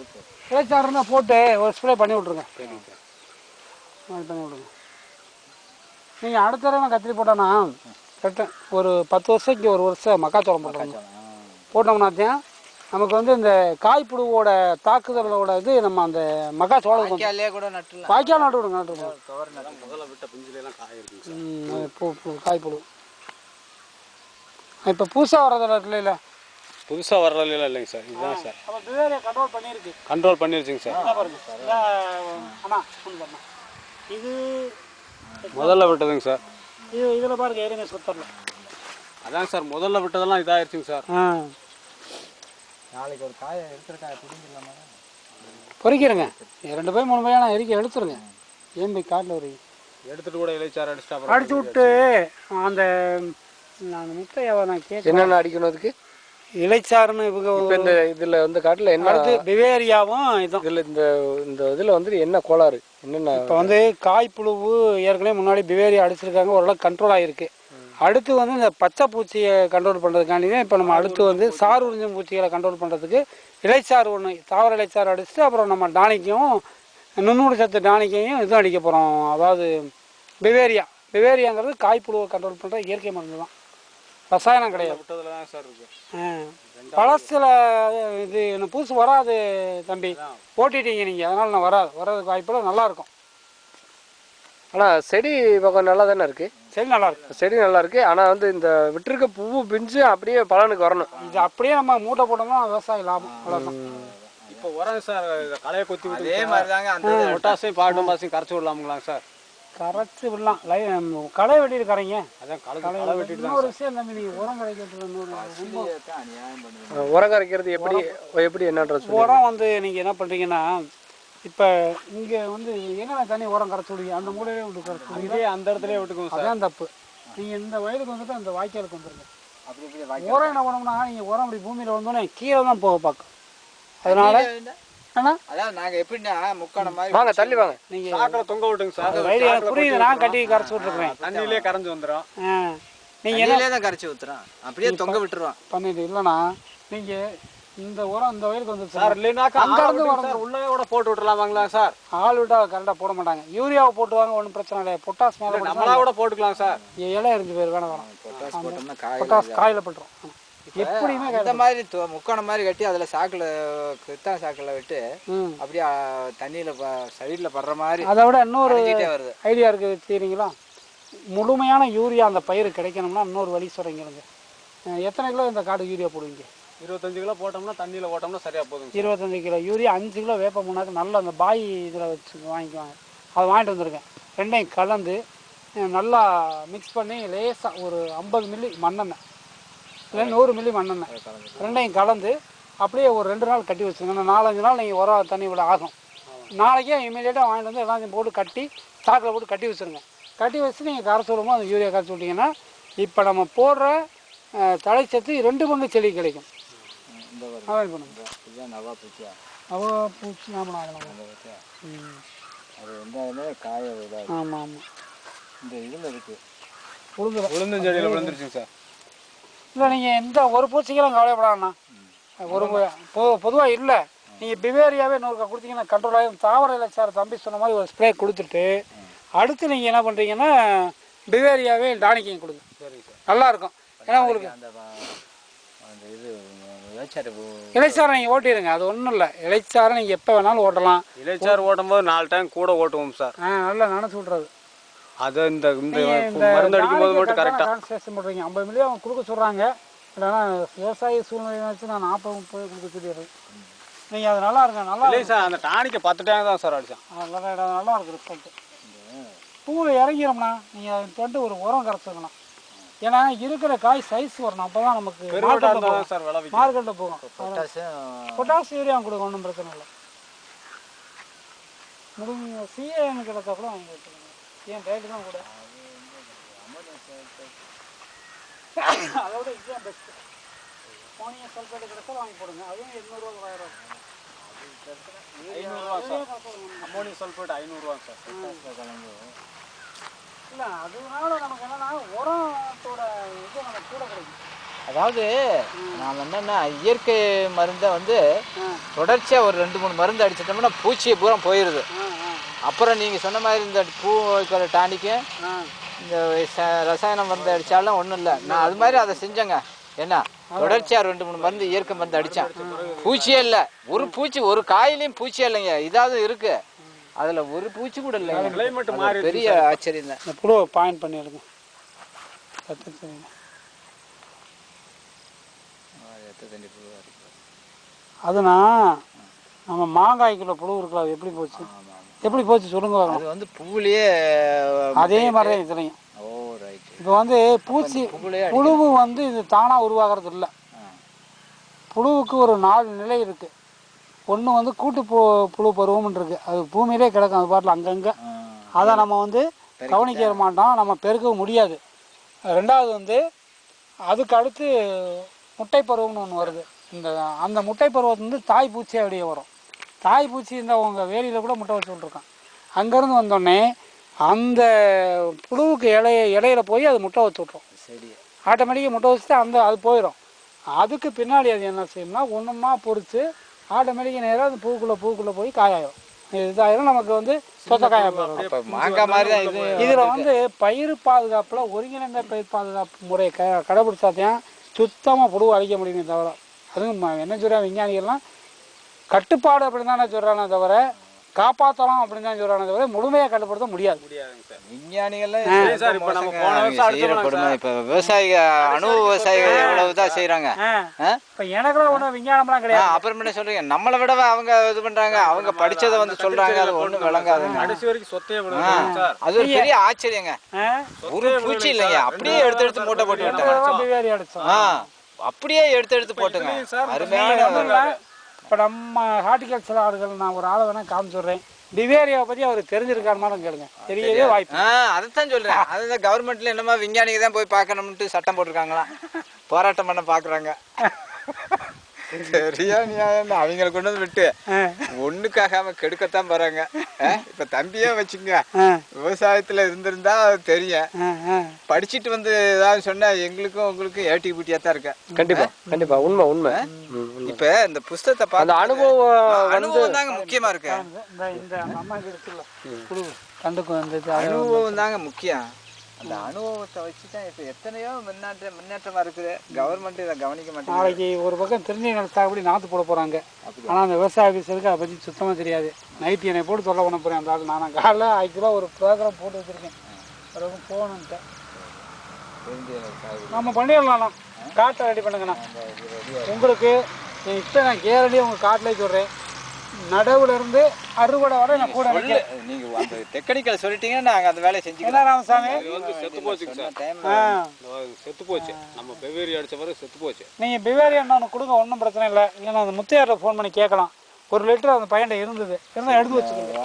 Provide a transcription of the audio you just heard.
இருந்தால் போட்டு ஒரு ஸ்ப்ரே பண்ணி விட்ருங்க அது பண்ணி விட்ருங்க நீங்கள் அடுத்த தடவை கத்திரி போட்டோன்னா கரெக்டாக ஒரு பத்து வருஷத்துக்கு ஒரு வருஷம் மக்காச்சோளம் போட்டோம். போட்டோம்னாத்தையும் நமக்கு வந்து இந்த காய்ப்புழுவோட தாக்குதலோட இது நம்ம அந்த மக்காச்சோளம் வாய்க்காலே நட்டு விடுங்க நட்டு விடுங்க. பூ பூ காய்ப்புழு. இப்போ புதுசாக வர்றதில்ல இல்லை புதுசாக வர்றதுல இல்லைங்க சார். இதுதான் சார். அப்போ கண்ட்ரோல் பண்ணியிருக்கு. கண்ட்ரோல் பண்ணிருச்சுங்க சார். இந்தா பாருங்க இந்த, அண்ணா கொண்டு வரணும் இது முதல்ல விட்டதுங்க சார். இது இதில் பாருங்க ஏரியா சுத்தரில். அதாங்க சார் முதல்ல விட்டதெல்லாம் இதாயிருச்சுங்க சார். ஆ. நாளைக்கு ஒரு காயை காயை பிடிங்கிடலாமா? பொறிக்கிறேங்க. ரெண்டு பை மூணு பையனா எரிக்க எடுத்துருங்க. ஏன் போய் காட்டில் ஒரு எடுத்துட்டு கூட இலைச்சாறு அடிச்சுட்டு அப்புறம் அடிச்சு விட்டு அந்த நான் முத்தையாவை நான் கேட்க என்னென்ன அடிக்கணும் அதுக்கு? இலைச்சாருன்னு இவங்க இந்த இதுல வந்து காட்டுல என்ன அடுத்து பிவேரியாவும் இதுவும் இதுல இந்த இந்த இதுல வந்து என்ன கோளாறு? என்னென்ன இப்போ வந்து காய்ப்புழுவு ஏற்கனவே முன்னாடி பிவேரியா அடிச்சிருக்காங்க ஓரளவுக்கு கண்ட்ரோல் ஆகிருக்கு அடுத்து வந்து இந்த பச்சை பூச்சியை கண்ட்ரோல் பண்ணுறதுக்காண்டி தான் இப்போ நம்ம அடுத்து வந்து சாறு உறிஞ்சும் பூச்சிகளை கண்ட்ரோல் பண்ணுறதுக்கு இலைச்சாறு ஒன்று தாவர இலைச்சாறு அடிச்சுட்டு அப்புறம் நம்ம டானிக்கும் நுண்ணூறு சத்து டானிக்கையும் இதுவும் அடிக்க போகிறோம் அதாவது பிவேரியா பிவேரியாங்கிறது காய்ப்புழுவை கண்ட்ரோல் பண்ணுற இயற்கை மருந்து தான் ரசாயனம் கிடையாது. விட்டதுல சார் இருக்கு. பழசுல இது எனக்கு புதுசு வராது தம்பி. போட்டிட்டீங்க நீங்கள் அதனால் நான் வராது. வர்றதுக்கு வாய்ப்புல நல்லா இருக்கும். ஆனா செடி பக்கம் நல்லா தானே இருக்கு? சரி நல்லா இருக்கும் செடி நல்லா இருக்கு. ஆனா வந்து இந்த விட்டுருக்க பூவு பிஞ்சு அப்படியே பலனுக்கு வரணும். இது அப்படியே நம்ம மூட்டை போட்டோம்னா விவசாய லாபம். அவ்வளோதான் இப்போ உரம் சார் களையை கொத்தி விட்டு அதே மாதிரி தாங்க அந்த பொட்டாசியம் பாட்டும் பாசியம் கரைச்சி விடலாமுங்களாங்க சார்? கரைச்சி விடலாம். லை களை வெட்டிட்டு கரைங்க. அதான் களை களை களை வெட்டிட்டு தான் இன்னொரு விஷயம் தம்பி நீங்கள் உரம் பண்ணுது உரம் கரைக்கிறது எப்படி எப்படி என்னன்ற சொல்லி உரம் வந்து நீங்கள் என்ன பண்ணுறீங்கன்னா இப்போ இங்கே வந்து என்னென்ன தண்ணி உரம் கரைச்சி விடுவீங்க? அந்த மூலையிலே விட்டு கரைச்சி விடுவீங்க இதே அந்த இடத்துலயே விட்டுக்குவோம் சார். அதான் தப்பு. நீங்கள் இந்த வயலுக்கு வந்துட்டு அந்த வாய்க்காலுக்கு வாய்க்கால் உரம் என்ன பண்ணோம்னா நீங்கள் உரம் அப்படி பூமியில் வந்தோடனே கீழே தான் போக பார்க்கும். அதனால நாங்க எப்படின்னா முக்கான மாதிரி வாங்க தள்ளி வாங்க. நீங்கள் சாக்கில் தொங்க விட்டுங்க சார். புரியுது நான் கட்டி கரைச்சி விட்ருக்குறேன் தண்ணியிலே கரைஞ்சு வந்துடும் நீங்கள் என்ன தண்ணியிலே தான் கரைச்சி ஊத்துறோம். அப்படியே தொங்க விட்டுருவான் பண்ணிட்டு இல்லைண்ணா. நீங்கள் இந்த உரம் இந்த வயலுக்கு வந்து சார் இல்லைனாக்கா அங்க இருந்து. சார். உள்ளே கூட போட்டு விட்டுலாமாங்களா சார்? ஆள் விட்டா கரெக்டாக போட மாட்டாங்க. யூரியாவை போட்டுவாங்க ஒன்றும் பிரச்சனை இல்லை பொட்டாஸ் மேலே நம்மளா கூட போட்டுக்கலாம் சார். இலை எரிஞ்சு போயிரு வேணாம் வேணாம். பொட்டாஸ் போட்டோம்னா காய் பொட்டாஸ் காயில் பட்டுரும். எப்படியுமே இந்த மாதிரி முக்கான மாதிரி கட்டி அதுல சாக்குல கித்தான் சாக்குல விட்டு அப்படியே தண்ணியில சைடுல படுற மாதிரி அதை விட இன்னொரு வருது. ஐடியா இருக்குது வச்சுக்கிறீங்களா முழுமையான யூரியா அந்த பயிர் கிடைக்கணும்னா இன்னொரு வழி சொல்கிறீங்க எத்தனை கிலோ இந்த காடு யூரியா போடுவீங்க? இருபத்தஞ்சு கிலோ போட்டோம்னா தண்ணியில போட்டோம்னா சரியா போதுங்க இருபத்தஞ்சு கிலோ யூரியா அஞ்சு கிலோ வேப்ப முன்னாக்கு நல்ல அந்த பாய் இதில் வச்சு வாங்கிக்குவாங்க. அதை வாங்கிட்டு வந்திருக்கேன். ரெண்டையும் கலந்து நல்லா மிக்ஸ் பண்ணி லேசாக ஒரு ஐம்பது மில்லி மண்ணெண்ணெய். இல்லை நூறு மில்லி மண்ணெண்ணெய் ரெண்டையும் கலந்து அப்படியே ஒரு ரெண்டு நாள் கட்டி வச்சுருங்க நாலஞ்சு நாள் நீங்கள் உரம் தண்ணி விட ஆகும். நாளைக்கே இமீடியட்டாக வாங்கிட்டு வந்து எல்லாத்தையும் போட்டு கட்டி சாக்கில் போட்டு கட்டி வச்சுருங்க. கட்டி வச்சு நீங்கள் கரைச்சி விடும்போது அந்த யூரியா கரைச்சி விட்டிங்கன்னா இப்போ நம்ம போடுற அஹ், தழைச்சத்து ரெண்டு பங்கு செடி கிடைக்கும். இந்த வருது அவாய்ட் பண்ணுங்க நவா பூச்சியா அவ பூச்சி ஆமாம் ஆகலாம் அது எந்த காய விடாது ஆமாம் ஆமாம் இந்த இதுல இருக்கு. உளுந்துல உளுந்தும் செடியில விழுந்துருச்சுங்க சார். இல்லை நீங்கள் எந்த ஒரு பூச்சிக்கெல்லாம் கவலைப்படாண்ணா ஒரு பொ பொதுவாக இல்லை. நீங்கள் பிவேரியாவே நூறுக்கா கொடுத்தீங்கன்னா கண்ட்ரோல் ஆகும் தாவர இலைச்சார் தம்பி சொன்ன மாதிரி ஒரு ஸ்ப்ரே கொடுத்துட்டு அடுத்து நீங்கள் என்ன பண்ணுறீங்கன்னா பிவேரியாவே டானிக்கையும் கொடுங்க. சார். நல்லா இருக்கும் ஏன்னா உங்களுக்கு அந்த வ- அந்த இது விளைச்சாரு இலைச்சாரை நீங்கள் ஓட்டிடுங்க. அது ஒன்றும் இல்லை. இலைச்சாரை நீங்கள் எப்போ வேணாலும் ஓட்டலாம். இலைச்சாறு ஓட்டும் போது நாலு டைம் கூட ஓட்டுவோம் சார். ஆ நல்லா நினச்சி விட்றது அது இந்த இந்த மருந்து அடிக்கும் போது மட்டும் கரெக்டாக கான்சன்ட்ரேஷன் பண்ணுறீங்க ஐம்பது மில்லியன் அவங்க கொடுக்க சொல்கிறாங்க இல்லைன்னா விவசாய சூழ்நிலை வச்சு நான் நாற்பது முப்பது கொடுக்க சொல்லிடுறேன் நீங்கள் அது நல்லா இருங்க நல்லா இல்லை சார் அந்த டானிக்கை பத்து டைம் தான் சார் அடித்தேன் நல்லா இடம் நல்லா இருக்கு ரிசல்ட்டு பூவில் இறங்கிரோம்னா நீங்கள் அதை தொட்டு ஒரு உரம் கரைச்சிக்கணும் ஏன்னா இருக்கிற காய் சைஸ் வரணும் அப்போ தான் நமக்கு மார்க்கெட்டில் போகும். பொட்டாஸ் யூரியா கொடுங்க ஒன்றும் பிரச்சனை இல்லை. முடிஞ்ச சிஏன்னு கிடக்கா கூட வாங்கி வச்சுக்கோங்க ஏன் ரேட்டு தான் கூட? அதோட இதுதான் பெஸ்ட்டு மோனியா சல்ஃபேட் கிடைச்சா வாங்கி போடுங்க. அதுவும் எண்ணூறுவா ஆயிரம் ஐநூறுரூவா சார். அமோனியம் சல்ஃபேட் ஐநூறுரூவா சார். இல்லை அதனால நமக்கு என்னன்னா உரத்தோட இது நமக்கு கூட கிடைக்கும். அதாவது நாம் என்னென்னா இயற்கை மருந்தை வந்து தொடர்ச்சியாக ஒரு ரெண்டு மூணு மருந்து அடிச்சிட்டோம்னா பூச்சி பூரா போயிடுது அப்புறம் நீங்கள் சொன்ன மாதிரி இந்த பூ வைக்கிற டானிக்கு இந்த ச- ரசாயன மருந்து அடித்தாலும் ஒன்றும் இல்லை. நான் அது மாதிரி அதை செஞ்சேங்க. என்ன? தொடர்ச்சியாக ரெண்டு மூணு மருந்து இயற்கை மருந்து அடித்தேன் பூச்சியே இல்லை. ஒரு பூச்சி ஒரு காயிலையும் பூச்சியே இல்லைங்க. இதாவது இருக்கு. அதில் ஒரு பூச்சி கூட இல்லைங்க. பெரிய ஆச்சரியம் தான். இந்த புழுவை பாயிண்ட் பண்ணி எடுங்க கத்து தெரியுங்க அதுனா நம்ம மாங்காய்க்குள்ள புழு இருக்குல்ல அது எப்படி போச்சு? எப்படி போச்சு சொல்லுங்க அது வந்து பூவிலேயே அதே மாதிரி தான் இதுலையும். ஓ ரைட் இப்போ வந்து பூச்சி புழுவு வந்து இது தானாக உருவாகிறது இல்லை. புழுவுக்கு ஒரு நாலு நிலை இருக்குது ஒன்று வந்து கூட்டு பு புழு பருவம்னு இருக்குது அது பூமியிலே கிடக்கும். அது பாட்டில் அங்கங்கே. அதை நம்ம வந்து கவனிக்க மாட்டோம். நம்ம பெருக்கவும் முடியாது. ரெண்டாவது வந்து அதுக்கு அடுத்து முட்டை பருவம்னு ஒன்று வருது. இந்த அந்த முட்டை பருவத்து வந்து தாய் பூச்சி அப்படியே வரும். தாய் பூச்சி இந்த உங்கள் வேலியில் கூட முட்டை வச்சு விட்ருக்கான் அங்கேருந்து வந்தோடனே அந்த புழுவுக்கு இலைய இலையில போய் அது முட்டை வச்சு விட்ரும் சரி ஆட்டோமேட்டிக்காக முட்டை வச்சுட்டு அந்த அது போயிடும் அதுக்கு பின்னாடி அது என்ன செய்யும்னா ஒன்றுமா பொறிச்சு ஆட்டோமேட்டிக்காக நேராக அந்த பூக்குள்ளே பூக்குள்ளே போய் காயாயிரும். இதாயிரும் நமக்கு வந்து சொத்த காயா போயிடும் இப்போ மாங்காய் மாதிரி இதில் வந்து பயிர் பாதுகாப்பில் ஒருங்கிணைந்த பயிர் பாதுகாப்பு முறையை க கடைபிடிச்சாத்தையும் சுத்தமாக புழு அழிக்க முடியுமே தவிர. அதுவும் என்ன சொல்கிறா விஞ்ஞானிகள்லாம் கட்டுப்பாடு அப்படின்னு தானே சொல்கிறானே தவிர காப்பாற்றலாம் அப்படின்னு தான் சொல்கிறானே தவிர முழுமையாக கட்டுப்படுத்த முடியாது. முடியாதுங்க சார். சார், இப்ப நம்ம போன வருஷம் அடிச்சோம்ல இப்போ விவசாயிக அனுபவ விவசாயிகள் எவ்வளவு தான் செய்கிறாங்க இப்போ எனக்குலாம் ஒன்றும் விஞ்ஞானம்லாம் கிடையாது. அப்புறம் என்ன சொல்றீங்க? நம்மளை விட அவங்க இது பண்றாங்க? அவங்க படிச்சதை வந்து சொல்றாங்க அது ஒண்ணும் விளங்காதுங்க. கடைசி வரைக்கும் சொத்தையே அது ஒரு பெரிய ஆச்சரியங்க. ஒரு பூச்சி இல்லைங்க. அப்படியே எடுத்து எடுத்து மூட்டை போட்டு விட்டாங்க அப்படியே எடுத்து எடுத்து போட்டுங்க. அருமையான இப்போ நம்ம ஹார்டிகல்ச்சர் ஆளுகள் நான் ஒரு ஆளை வேணால் காமிச்சுடுறேன். பிவேரியாவை பற்றி அவர் தெரிஞ்சிருக்காருமான்னு கேளுங்க. தெரியவே வாய்ப்பு ஆ அதைத்தான் சொல்றேன். அதுதான் கவர்மெண்ட்ல என்னமா விஞ்ஞானிக்கு தான் போய் பார்க்கணும்ட்டு சட்டம் போட்டிருக்காங்களாம் போராட்டம் பண்ண பாக்குறாங்க சரியா நியாயம் தான். அவங்களை கொண்டு வந்து விட்டு. ஒண்ணுக்காகாம கெடுக்கத்தான் போறாங்க. இப்ப தம்பியே வச்சுங்க விவசாயத்துல இருந்திருந்தா அது தெரியும். படிச்சுட்டு வந்து ஏதாவது சொன்னா எங்களுக்கும் உங்களுக்கும் ஏட்டி பூட்டியா தான் இருக்க கண்டிப்பா. கண்டிப்பா உண்மை. உண்மை. இப்ப இந்த புஸ்தகத்தை பார்த்து அனுபவம் அனுபவம் தாங்க முக்கியமா இருக்கு. இந்த இந்த அம்மாக்கு இருக்குல்ல குழு கண்டுக்கு வந்தது அது அனுபவம் தாங்க முக்கியம். அந்த அனுபவத்தை வச்சு தான் இப்போ எத்தனையோ முன்னேற்ற முன்னேற்றமா இருக்குது. கவர்மெண்ட் இதை கவனிக்க மாட்டேங்குது. நாளைக்கு ஒரு பக்கம் தெரிஞ்ச நில சாகுபடி நாற்று போட போகிறாங்க ஆனால் அந்த விவசாய ஆஃபீஸருக்கு அதை பற்றி சுத்தமாக தெரியாது. நைட்டு என்னை போட்டு தொல்லை பண்ண போகிறேன் அந்த ஆள். நான் காலைல ஆக்சுவலாக ஒரு ப்ரோக்ராம் போட்டு வச்சுருக்கேன். அதுவும் போகணுன்ட்டேன் நம்ம பண்ணிடலாம்ண்ணா காட்டை ரெடி பண்ணுங்கண்ணா. உங்களுக்கு இப்போ நான் கேரளியாக உங்கள் காட்டிலே சொல்கிறேன் நடுவுல இருந்து அறுவடை வரை நான் கூட நிற்கிறேன் நீங்க அந்த டெக்னிக்கல் சொல்லிட்டீங்கன்னா நாங்க அந்த வேலையை என்ன செஞ்சுக்கலாம் ராமசாமி வந்து செத்து இந்த செத்து போச்சு. நம்ம பெவேரி அடிச்ச பிறகு செத்து போச்சு. நீங்கள் பிவேரியன் ஒன்று கொடுங்க ஒன்றும் பிரச்சனை இல்லை. இல்லைன்னா அந்த முத்தையாரில் ஃபோன் பண்ணி கேட்கலாம். ஒரு லிட்டர் அந்த பையன்ட்ட இருந்தது. இருந்தால் எடுத்து வச்சுக்கோங்க.